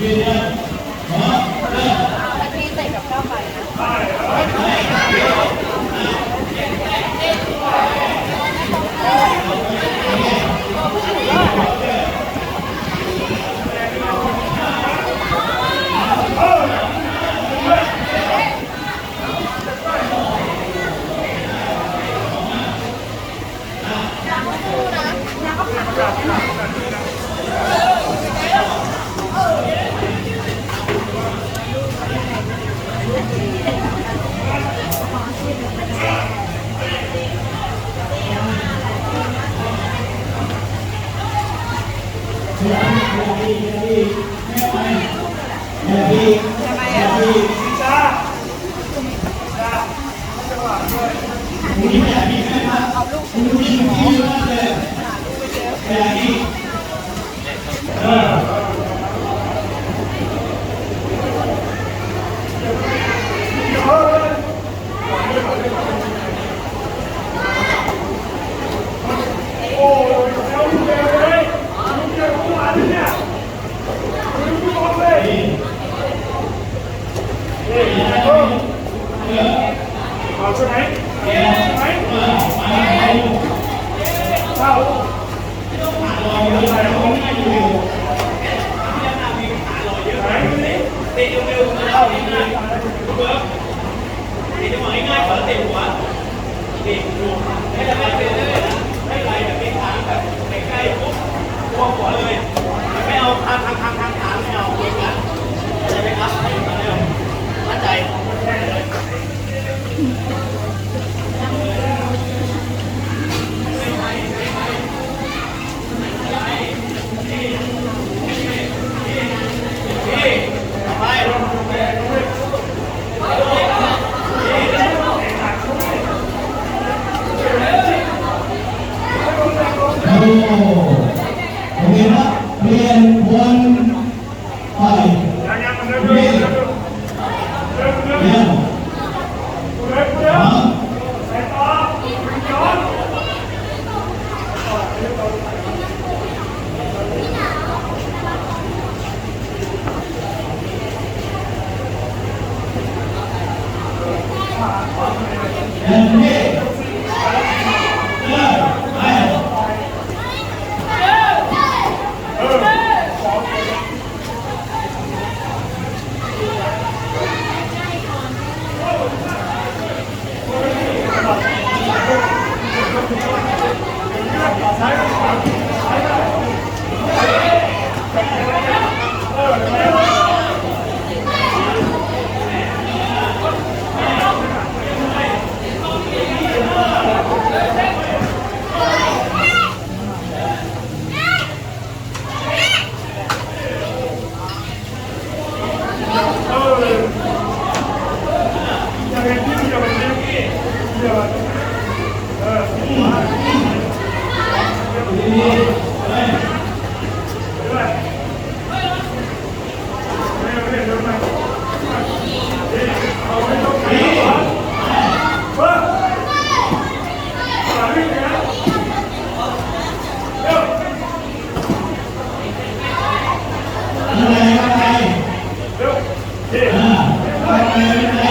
ยืนยันขอเริ่มตะกี้เตะกับก้าวไปนะ เอาใช่ไหมใช่ไหมเข้า Yeah. Amen.